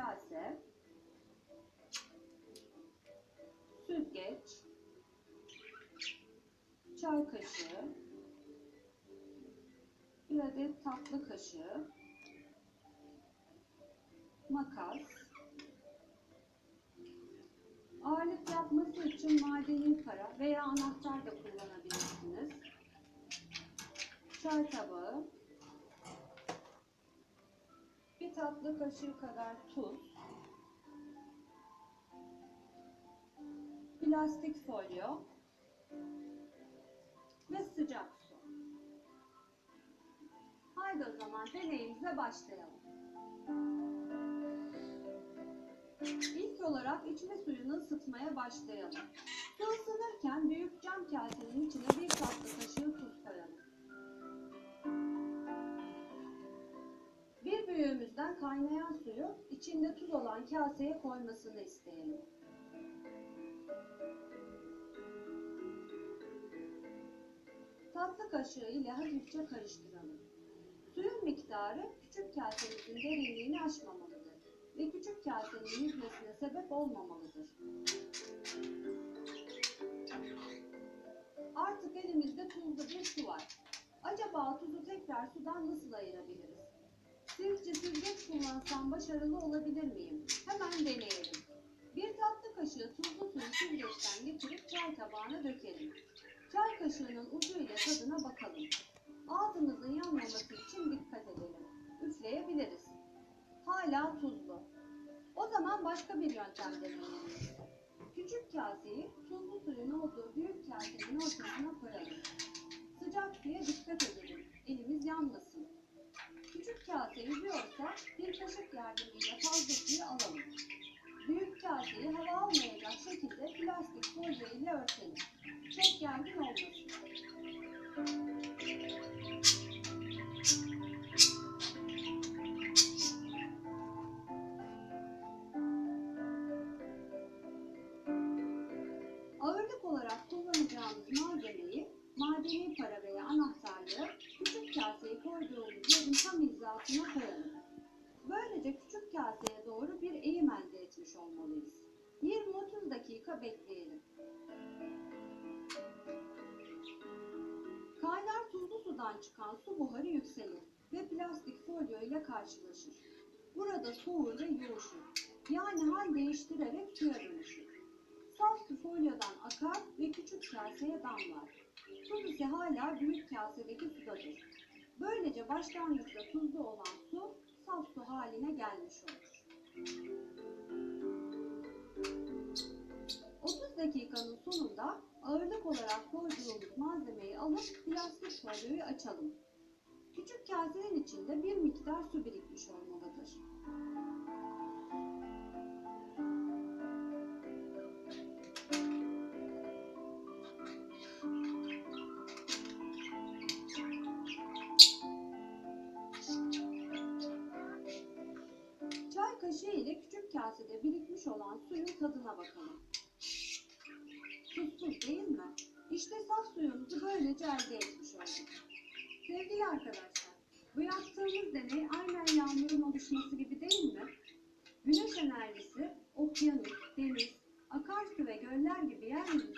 kase, süzgeç, çay kaşığı, bir adet tatlı kaşığı, makas, ağırlık yapması için madeni para veya anahtar da kullanabilirsiniz. Çay tabağı, tatlı kaşığı kadar tuz, plastik folyo ve sıcak su. Haydi o zaman deneyimize başlayalım. İlk olarak içme suyunu ısıtmaya başlayalım. Su ısınırken büyük cam kasenin içine bir tatlı kaşığı büyüğümüzden kaynayan suyu içinde tuz olan kaseye koymasını isteyelim. Tatlı kaşığı ile hafifçe karıştıralım. Suyun miktarı küçük kasemizin derinliğini aşmamalıdır ve küçük kasenin yüzmesine sebep olmamalıdır. Artık elimizde tuzlu bir su var. Acaba tuzu tekrar sudan nasıl ayırabiliriz? Sizce süzgeç kullansam başarılı olabilir miyim? Hemen deneyelim. Bir tatlı kaşığı tuzlu suyu süzgeçten geçirip çay tabağına dökelim. Çay kaşığının ucu ile tadına bakalım. Ağzımızın yanmaması için dikkat edelim. Üfleyebiliriz. Hala tuzlu. O zaman başka bir yöntem deneyelim. Küçük kaseyi tuzlu suyun olduğu büyük kasenin ortasına koyalım. Sıcak suya dikkat edelim. Elimiz yanmasın. Kase yüzüyorsa bir kaşık yardımıyla fazla suyu alalım. Büyük kaseyi hava almayacak şekilde plastik folyo ile örtelim. Çok gergin olmasın. Ağırlık olarak kullanacağımız malzemeyi madeni para veya anahtarlığı küçük kaseye koyduğumuz yerin hizasına koyalım. Böylece küçük kaseye doğru bir eğim elde etmiş olmalıyız. 20-30 dakika bekleyelim. Kaynar tuzlu sudan çıkan su buharı yükselir ve plastik folyo ile karşılaşır. Burada soğur ve yoğuşur. Yani hal değiştirerek suya dönüşür. Saf su folyodan akar ve küçük kaseye damlar. Tuz ise hala büyük kasedeki sudadır. Böylece başlangıçta tuzlu olan su saf su haline gelmiş olur. 30 dakikanın sonunda ağırlık olarak koyduğumuz malzemeyi alıp plastik folyoyu açalım. Küçük kasenin içinde bir miktar su birikmiş olmalıdır. Kaşığı ile küçük kasede birikmiş olan suyun tadına bakalım. Tuzsuz değil mi? İşte saf suyumuzu böylece elde etmiş olduk. Sevgili arkadaşlar, bu yaptığımız deney aynen yağmurun oluşması gibi değil mi? Güneş enerjisi, okyanus, deniz, akarsu ve göller gibi yeryüzü